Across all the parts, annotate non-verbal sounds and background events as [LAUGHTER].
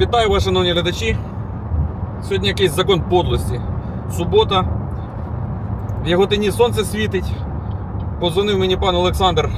Вітаю вас, шановні глядачі. Сьогодні якийсь закон подлості. Субота. В Яготині сонце світить. Позвонив мені пан Олександр.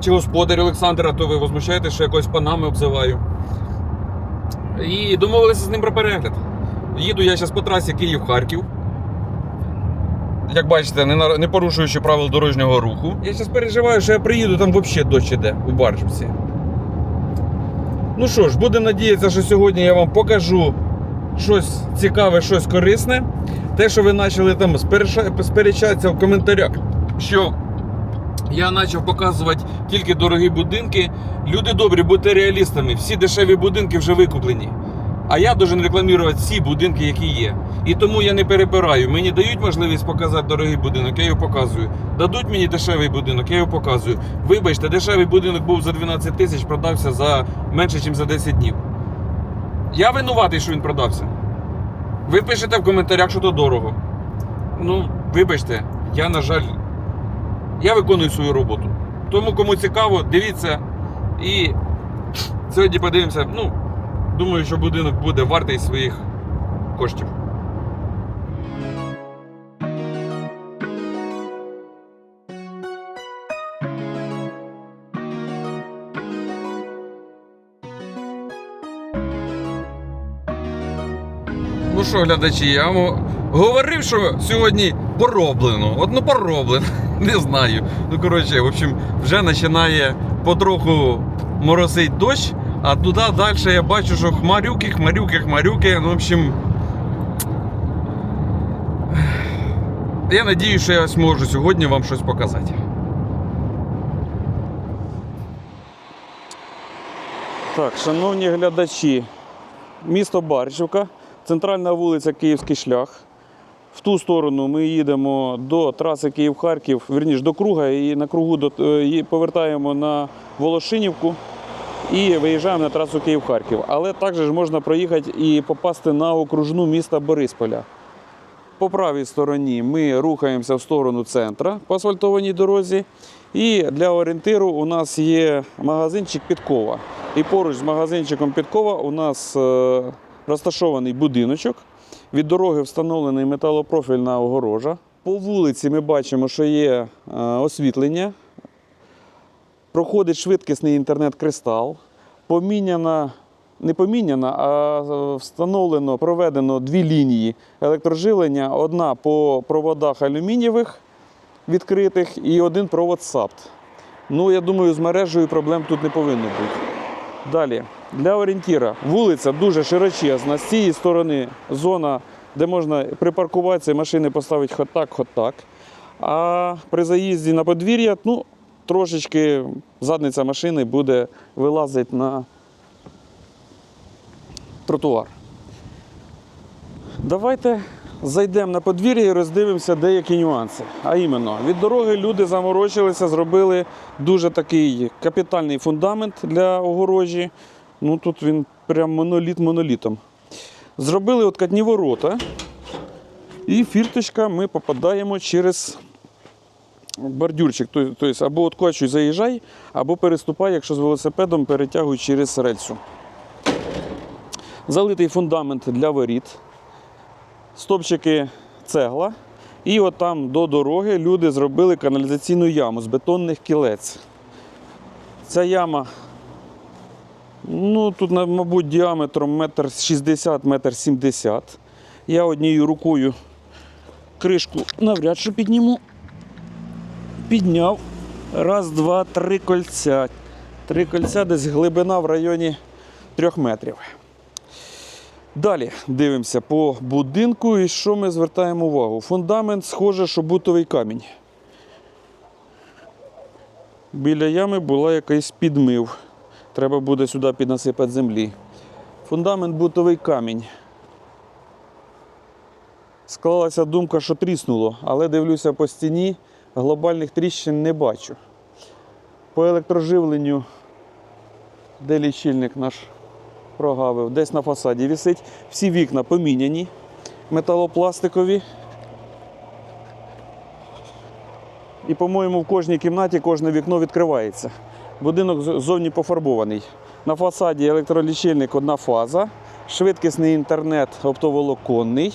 Чи господар Олександр, а то ви возмущаєте, що якось панами обзиваю. І домовилися з ним про перегляд. Їду я зараз по трасі Київ-Харків. Як бачите, не порушуючи правил дорожнього руху. Я зараз переживаю, що я приїду, там взагалі дощ іде у Баржівці. Ну що ж, будемо надіятися, що сьогодні я вам покажу щось цікаве, щось корисне. Те, що ви почали там сперечатися в коментарях, що я почав показувати тільки дорогі будинки. Люди добрі, будьте реалістами. Всі дешеві будинки вже викуплені. А я должен рекламувати всі будинки, які є. І тому я не перебираю. Мені дають можливість показати дорогий будинок, я його показую. Дадуть мені дешевий будинок, я його показую. Вибачте, дешевий будинок був за 12 тисяч, продався за менше, ніж за 10 днів. Я винуватий, що він продався. Ви пишете в коментарях, що то дорого. Ну, вибачте, я, на жаль, я виконую свою роботу. Тому, кому цікаво, дивіться. І сьогодні подивимося. Ну, думаю, що будинок буде вартий своїх коштів. Ну що, глядачі, я вам говорив, що сьогодні пороблено. От ну пороблено. [LAUGHS] Не знаю. Ну, коротше, в общем, вже починає потроху моросить дощ, а туди далі я бачу, що хмарюки, хмарюки, хмарюки. Ну, в общем. Я надію, що я зможу сьогодні вам щось показати. Так, шановні глядачі, місто Барчівка, центральна вулиця Київський шлях. В ту сторону ми їдемо до траси Київ-Харків, вірніш до круга, і на кругу е, повертаємо на Волошинівку і виїжджаємо на трасу Київ-Харків. Але також можна проїхати і попасти на окружну міста Борисполя. По правій стороні ми рухаємося в сторону центра по асфальтованій дорозі. І для орієнтиру у нас є магазинчик Підкова. І поруч з магазинчиком Підкова у нас е, розташований будиночок. Від дороги встановлений металопрофільна огорожа. По вулиці ми бачимо, що є е, освітлення. Проходить швидкісний інтернет-кристал. Поміняна, не поміняна, а е, встановлено, проведено дві лінії електроживлення. Одна по проводах алюмінієвих відкритих і один провод САПТ. Ну, я думаю, з мережею проблем тут не повинно бути. Далі, для орієнтіра, вулиця дуже широчезна. З цієї сторони зона, де можна припаркуватися, машини поставити хот так, хот так. А при заїзді на подвір'я, ну, трошечки задниця машини буде вилазити на тротуар. Давайте зайдемо на подвір'я і роздивимося деякі нюанси. А іменно, від дороги люди заморочилися, зробили дуже такий капітальний фундамент для огорожі. Ну тут він прям моноліт монолітом. Зробили откатні ворота. І фірточка ми попадаємо через бордюрчик. Тобто або откочуй, заїжджай, або переступай, якщо з велосипедом перетягуй через рельсу. Залитий фундамент для воріт стопчики цегла. І от там до дороги люди зробили каналізаційну яму з бетонних кілець. Ця яма, ну тут, мабуть, діаметром метр 60, метр 70. Я однією рукою кришку навряд чи підніму. Підняв. Раз, два, три кольця. Три кольця десь глибина в районі трьох метрів. Далі дивимося по будинку і що ми звертаємо увагу. Фундамент схоже, що бутовий камінь. Біля ями була якийсь підмив. Треба буде сюди піднасипати землі. Фундамент бутовий камінь. Склалася думка, що тріснуло, але дивлюся по стіні, глобальних тріщин не бачу. По електроживленню, де лічильник наш прогавив, десь на фасаді висить. Всі вікна поміняні, металопластикові. І, по-моєму, в кожній кімнаті кожне вікно відкривається. Будинок з- ззовні пофарбований. На фасаді електролічильник одна фаза, швидкісний інтернет оптоволоконний.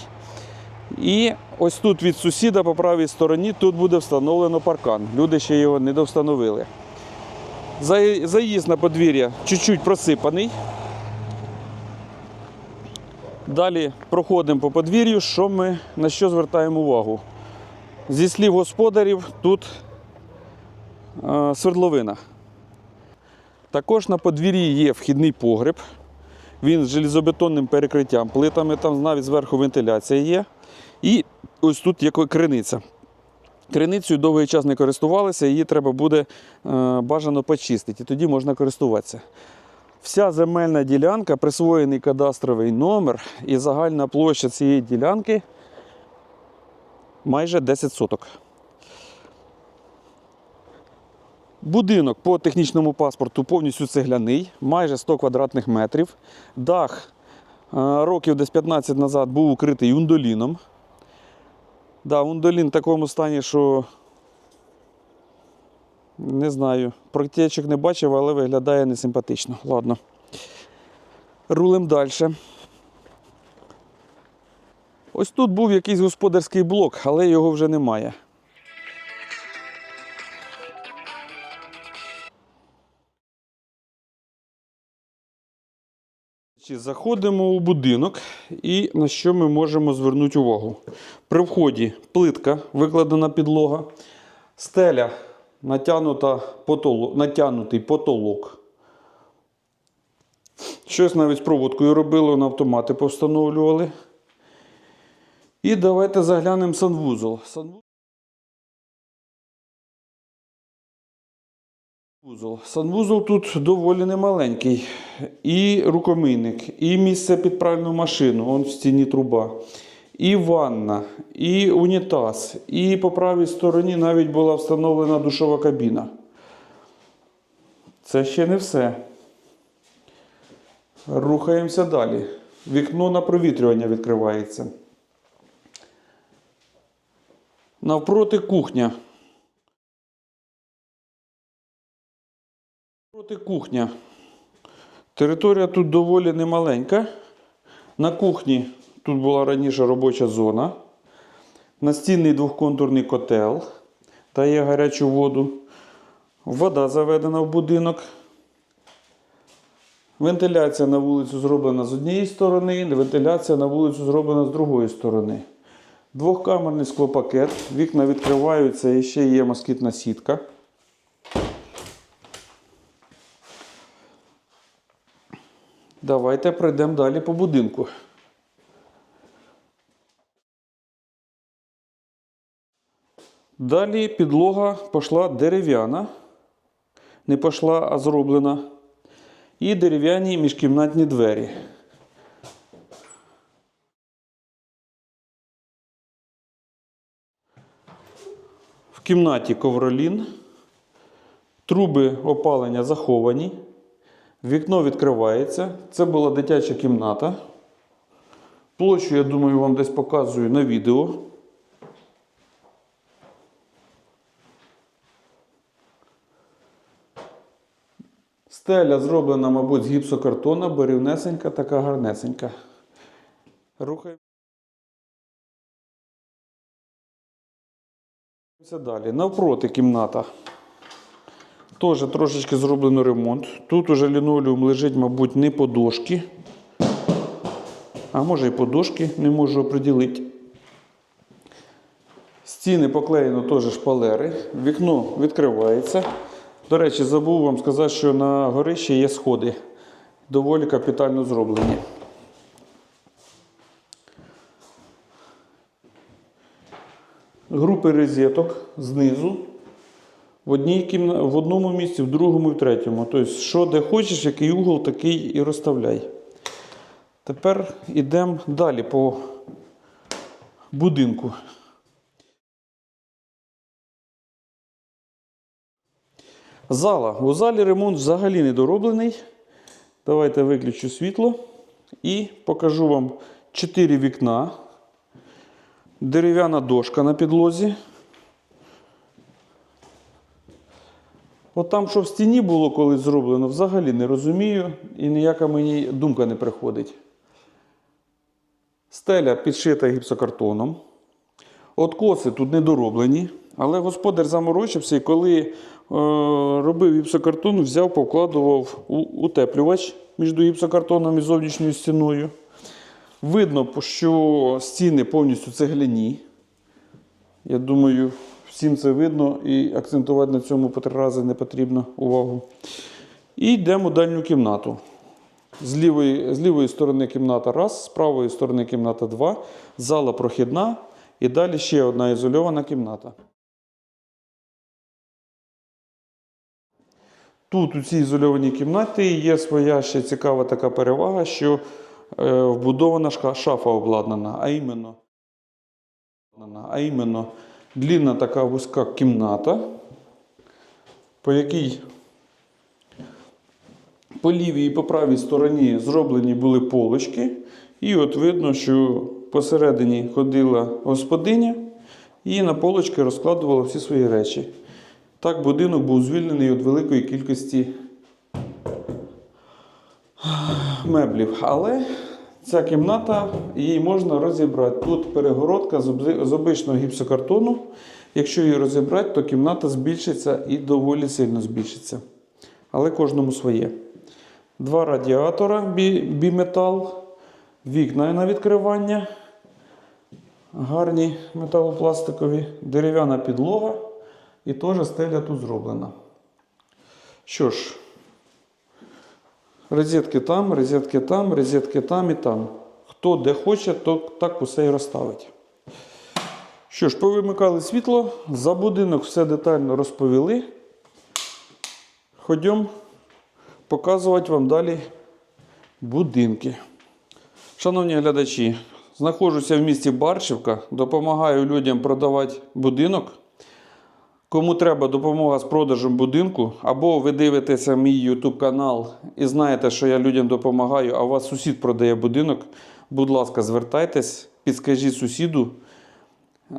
І ось тут від сусіда по правій стороні тут буде встановлено паркан. Люди ще його не довстановили. За- Заїзд на подвір'я чуть-чуть просипаний. Далі проходимо по подвір'ю, що ми на що звертаємо увагу. Зі слів господарів, тут е, свердловина. Також на подвір'ї є вхідний погреб. Він з железобетонним перекриттям, плитами, там навіть зверху вентиляція є. І ось тут є криниця. Криницею довгий час не користувалися, її треба буде е, бажано почистити, і тоді можна користуватися. Вся земельна ділянка, присвоєний кадастровий номер і загальна площа цієї ділянки майже 10 соток. Будинок по технічному паспорту повністю цегляний, майже 100 квадратних метрів. Дах е, років десь 15 назад був укритий ундоліном. Да, ундолін в такому стані, що не знаю, протечок не бачив, але виглядає несимпатично. Ладно. Рулим далі. Ось тут був якийсь господарський блок, але його вже немає. Чи Заходимо у будинок і на що ми можемо звернути увагу. При вході плитка, викладена підлога, стеля, натягнута потолок, натягнутий потолок. Щось навіть з проводкою робили, на автомати повстановлювали. І давайте заглянемо. Санвузол. Санвузол. Санвузол тут доволі немаленький. І рукомийник, і місце під пральну машину, вон в стіні труба, і ванна, і унітаз, і по правій стороні навіть була встановлена душова кабіна. Це ще не все. Рухаємося далі. Вікно на провітрювання відкривається. Навпроти кухня. Кухня. Територія тут доволі немаленька. На кухні тут була раніше робоча зона. Настінний двохконтурний котел дає гарячу воду. Вода заведена в будинок. Вентиляція на вулицю зроблена з однієї сторони, вентиляція на вулицю зроблена з другої сторони. Двохкамерний склопакет, вікна відкриваються і ще є москітна сітка. Давайте пройдемо далі по будинку. Далі підлога пішла дерев'яна. Не пішла, а зроблена. І дерев'яні міжкімнатні двері. В кімнаті ковролін. Труби опалення заховані. Вікно відкривається. Це була дитяча кімната. Площу, я думаю, вам десь показую на відео. Стеля зроблена, мабуть, з гіпсокартона, бо рівнесенька, така гарнесенька. Рухаємося далі. Навпроти кімната. Теж трошечки зроблено ремонт. Тут уже лінолеум лежить, мабуть, не по дошки. А може і по дошки, не можу оприділити. Стіни поклеєно теж шпалери. Вікно відкривається. До речі, забув вам сказати, що на горищі є сходи. Доволі капітально зроблені. Групи розеток знизу. В, одній кімна... в одному місці, в другому і в третьому. Тобто, що де хочеш, який угол, такий і розставляй. Тепер йдемо далі по будинку. Зала. У залі ремонт взагалі не дороблений. Давайте виключу світло і покажу вам 4 вікна, дерев'яна дошка на підлозі. От там, що в стіні було колись зроблено, взагалі не розумію і ніяка мені думка не приходить. Стеля підшита гіпсокартоном. Откоси тут недороблені, але господар заморочився і коли е, робив гіпсокартон, взяв, покладував у, утеплювач між гіпсокартоном і зовнішньою стіною. Видно, що стіни повністю цегляні. Я думаю, всім це видно і акцентувати на цьому по три рази не потрібно увагу. І йдемо в дальню кімнату. З лівої, з лівої сторони кімната раз, з правої сторони кімната два, зала прохідна і далі ще одна ізольована кімната. Тут у цій ізольованій кімнаті є своя ще цікава така перевага, що е, вбудована шафа обладнана, а іменно, а іменно длінна така вузька кімната, по якій по лівій і по правій стороні зроблені були полочки. І от видно, що посередині ходила господиня і на полочки розкладувала всі свої речі. Так будинок був звільнений від великої кількості меблів. Але ця кімната, її можна розібрати. Тут перегородка з обичного гіпсокартону. Якщо її розібрати, то кімната збільшиться і доволі сильно збільшиться. Але кожному своє. Два радіатора бі- біметал, вікна на відкривання, гарні металопластикові, дерев'яна підлога і теж стеля тут зроблена. Що ж, розетки там, розетки там, розетки там і там. Хто де хоче, то так усе і розставить. Що ж, повимикали світло, за будинок все детально розповіли. Ходімо показувати вам далі будинки. Шановні глядачі, знаходжуся в місті Баршівка, допомагаю людям продавати будинок. Кому треба допомога з продажем будинку, або ви дивитеся мій YouTube канал і знаєте, що я людям допомагаю, а у вас сусід продає будинок, будь ласка, звертайтесь, підскажіть сусіду,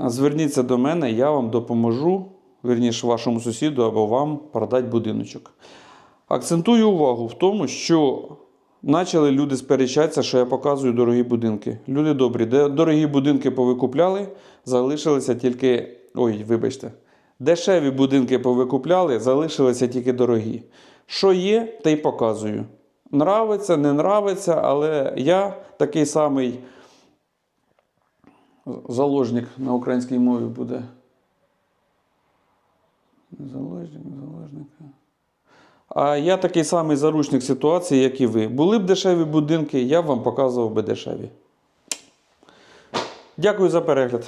зверніться до мене, я вам допоможу, верніше вашому сусіду або вам продати будиночок. Акцентую увагу в тому, що почали люди сперечатися, що я показую дорогі будинки. Люди добрі, де дорогі будинки повикупляли, залишилися тільки. Ой, вибачте. Дешеві будинки повикупляли, залишилися тільки дорогі. Що є, те й показую. Нравиться, не нравиться, але я такий самий заложник на українській мові буде. Заложник, заложник. А я такий самий заручник ситуації, як і ви. Були б дешеві будинки, я б вам показував би дешеві. Дякую за перегляд.